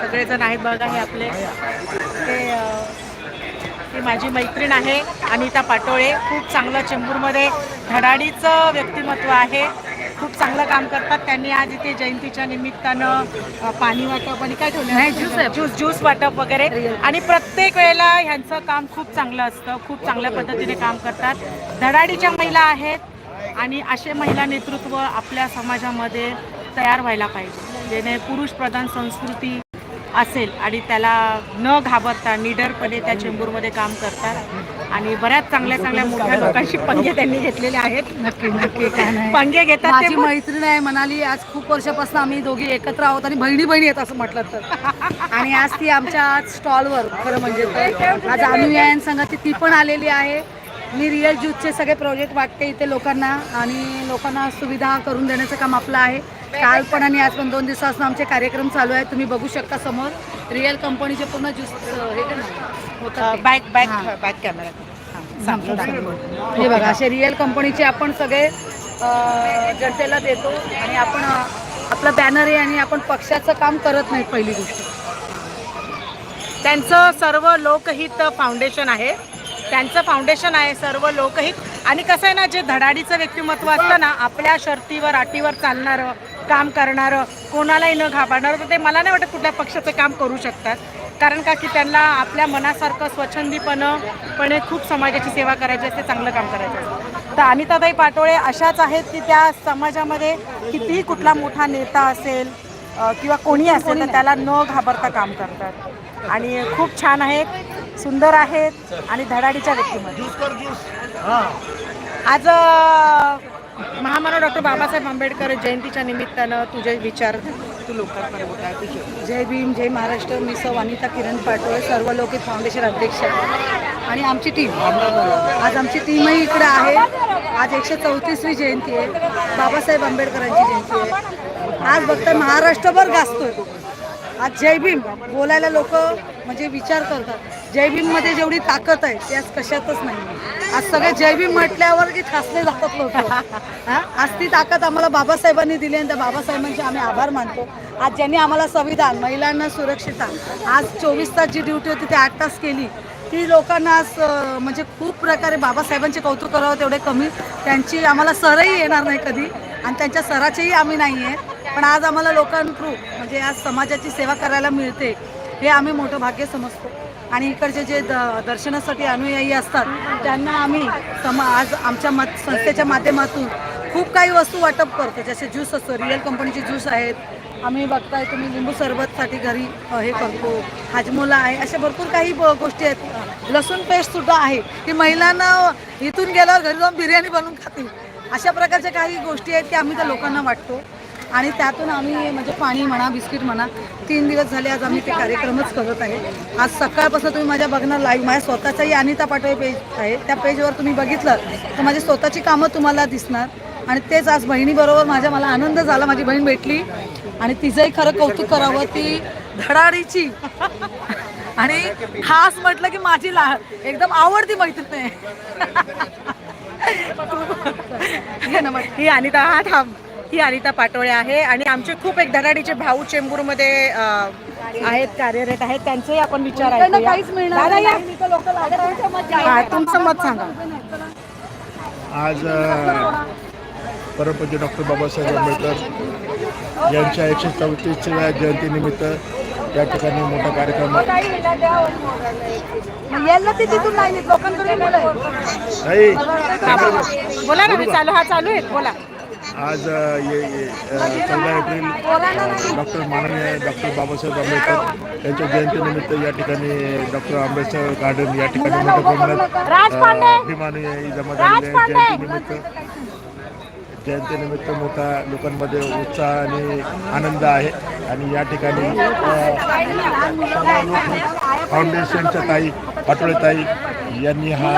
सगळेजण आहेत बघा हे आपले. ते ती माझी मैत्रीण आहे अनिता पाटोळे. खूप चांगलं चेंबूरमध्ये धडाडीचं व्यक्तिमत्व आहे. खूप चांगलं काम करतात. त्यांनी आज इथे जयंतीच्या निमित्तानं पाणी वाटप आणि काय नाही, ज्यूस ठेवलं आहे. ज्यूस ज्यूस वाटप वगैरे. आणि प्रत्येक वेळेला ह्यांचं काम खूप चांगलं असतं. खूप चांगल्या पद्धतीने काम करतात. धडाडीच्या महिला आहेत आणि असे महिला नेतृत्व आपल्या समाजामध्ये तयार व्हायला पाहिजे. जेणे पुरुष प्रधान संस्कृती असेल आणि त्याला न घाबरता निडरपणे त्या चेंबूरमध्ये काम करतात. आणि बऱ्याच चांगल्या चांगल्या मोठ्या लोकांशी पंगे त्यांनी घेतलेले आहेत. नक्की नक्की काय नाही. पंगे घेतात ते माझी पण- मैत्रीण आहे म्हणाली आज खूप वर्षापासून आम्ही दोघी एकत्र आहोत आणि बहिणी बहिणी आहेत असं म्हटलं तर. आणि आज ती आमच्या स्टॉलवर खरं म्हणजे तर. आज अनुयायन संघाची ती पण आलेली आहे. मी रिअल ज्यूसचे सगळे प्रोजेक्ट वाटते इथे लोकांना. आणि लोकांना सुविधा करून देण्याचं काम आपलं आहे. काल पण आणि आज पण दोन दिवसापासून आमचे कार्यक्रम चालू आहेत. तुम्ही बघू शकता समोर. रिअल कंपनीचे पूर्ण ज्यूस हे? होतं. Back back. बॅक कॅमेरा हे. बघा असे रिअल कंपनीचे आपण सगळे जनतेला देतो आणि आपण आपला बॅनर आहे आणि आपण पक्षाचं काम करत नाही पहिली गोष्ट. त्यांचं सर्व लोकहित फाउंडेशन आहे. त्यांचं फाउंडेशन आहे सर्व लोकहित. आणि कसं आहे ना जे धडाडीचं व्यक्तिमत्व असतं ना आपल्या शर्तीवर अटीवर चालणारं काम करणारं कोणालाही न घाबरणारं तर ते मला नाही वाटत कुठल्या पक्षाचं काम करू शकतात. कारण का की त्यांना आपल्या मनासारखं स्वच्छंदीपणं पणे खूप समाजाची सेवा करायची असते चांगलं काम करायचं असतं. तर अनिताताई पाटोळे अशाच आहेत की त्या समाजामध्ये कितीही कुठला मोठा नेता असेल किंवा कोणी असेल तर त्याला न घाबरता काम करतात. आणि खूप छान आहेत सुंदर आहेत आणि धडाडीच्या व्यक्तीमध्ये. आज अ, डॉक्टर बाबासाहेब आंबेडकर जयंतीच्या निमित्तानं तुझे विचार तू लोकांपर्यंत काय तुझे जय भीम जय महाराष्ट्र मी सौ अनिता किरण पाटोळे सर्व लोकित फाउंडेशन अध्यक्ष आणि आमची टीम आज आमची टीमही इकडे आहे. आज एकशे चौतीसवी जयंती आहे. बाबासाहेब आंबेडकरांची जयंती आहे. आज फक्त महाराष्ट्रभर गाजतोय. आज जय भीम. बोलायला लोक म्हणजे विचार करतात. जय भीममध्ये जेवढी ताकद आहे ती आज कशातच नाही आज सगळे जय भीम म्हटल्यावर की ठासले जातात लोक. आज ती ताकद आम्हाला बाबासाहेबांनी दिली आणि त्या बाबासाहेबांचे आम्ही आभार मानतो. आज ज्यांनी आम्हाला संविधान महिलांना सुरक्षिता आज चोवीस तास जी ड्युटी होती ती आठ तास केली. ती लोकांना आज म्हणजे खूप प्रकारे बाबासाहेबांचे कौतुक करावं तेवढे कमी. त्यांची आम्हाला सरही येणार नाही कधी. आणि त्यांच्या सराचेही आम्ही नाही आहे पण आज आम्हाला लोकांथ्रू म्हणजे आज समाजाची सेवा करायला मिळते हे आम्ही मोठं भाग्य समजतो. आणि इकडचे जे द दर्शनासाठी अनुयायी असतात त्यांना आम्ही समा आज आमच्या मत संस्थेच्या माध्यमातून खूप काही वस्तू वाटप करतो. जसे ज्यूस असतो रिअल कंपनीचे ज्यूस आहेत. आम्ही बघताय तुम्ही लिंबू सरबतसाठी घरी हे करतो. हाजमोला आहे अशा भरपूर काही गोष्टी आहेत. लसूण पेस्टसुद्धा आहे की महिलांना इथून गेल्यावर घरी जाऊन बिर्याणी बनवून खातील. अशा प्रकारच्या काही गोष्टी आहेत की आम्ही त्या लोकांना वाटतो. आणि त्यातून आम्ही म्हणजे पाणी म्हणा बिस्किट म्हणा तीन दिवस झाले आज आम्ही ते कार्यक्रमच करत आहे. आज सकाळपासून तुम्ही माझ्या बघणार लाईव्ह माझ्या स्वतःचाही अनिता पाटोळे पेज आहे. त्या पेजवर तुम्ही बघितलं तर माझी स्वतःची कामं तुम्हाला दिसणार. आणि तेच आज बहिणीबरोबर माझ्या मला आनंद झाला माझी बहीण भेटली. आणि तिचंही खरं कौतुक करावं ती धडाडीची. आणि खास म्हटलं की माझी ला एकदम आवडती मैत्रीण आहे. ही अनिता हा थांब. ही अनिता पाटोळे आहे आणि आमचे खूप एक धडाडीचे भाऊ चेंबूरमध्ये आहेत कार्यरत आहेत. त्यांचेही आपण विचार तुमचं मत सांगा. आज परमपूज्य डॉक्टर बाबासाहेब आंबेडकर यांच्या एकशे चौतीसव्या जयंतीनिमित्त या ठिकाणी मोठा कार्यक्रम नाही. बोला ना मी चालू हा चालू आहे. बोला. आज ये- चौदा एप्रिल डॉक्टर माननीय डॉक्टर बाबासाहेब आंबेडकर यांच्या जयंतीनिमित्त या ठिकाणी डॉक्टर आंबेडकर गार्डन या ठिकाणी मोठ्या प्रमाणात अभिमानी जमा झालेले आहे. जयंतीनिमित्त जयंतीनिमित्त मोठा लोकांमध्ये उत्साह आणि आनंद आहे. आणि या ठिकाणी फाउंडेशनच्या ताई पाटोळे ताई यांनी हा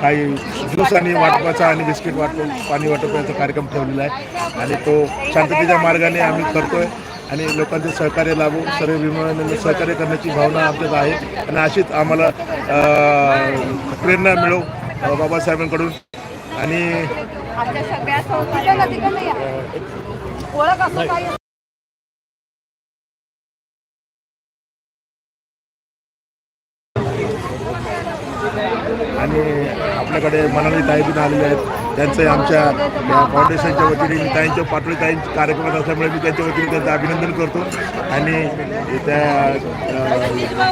काही ज्यूसाने वाटपाचा आणि बिस्किट वाटप पाणी वाटपाचा कार्यक्रम ठेवलेला आहे. आणि तो शांततेच्या मार्गाने आम्ही करतोय आणि लोकांचं सहकार्य लाभू सर्व विमानाने सहकार्य करण्याची भावना आमच्यात आहे. आणि अशीच आम्हाला प्रेरणा मिळो बाबासाहेबांकडून. आणि आणि आपल्याकडे मनाली ताई पण आलेले आहेत. त्यांचंही आमच्या फाउंडेशनच्या वतीने मी ताईंच्या पाटोळी ताईंच्या कार्यक्रमात असल्यामुळे मी त्यांच्या वतीने त्यांचं अभिनंदन करतो. आणि त्या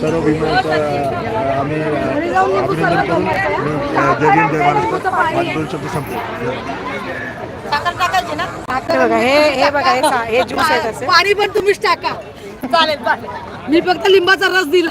सर्व भीमांचं आम्ही अभिनंदन करून जय भीम जय महाराष्ट्र. माझे दोन शब्द संपतो हे बघा हे हे बघा हे हे ज्यूस असे. पाणी पण तुम्हीच टाका. चालेल चालेल. मी फक्त लिंबाचा रस दिला.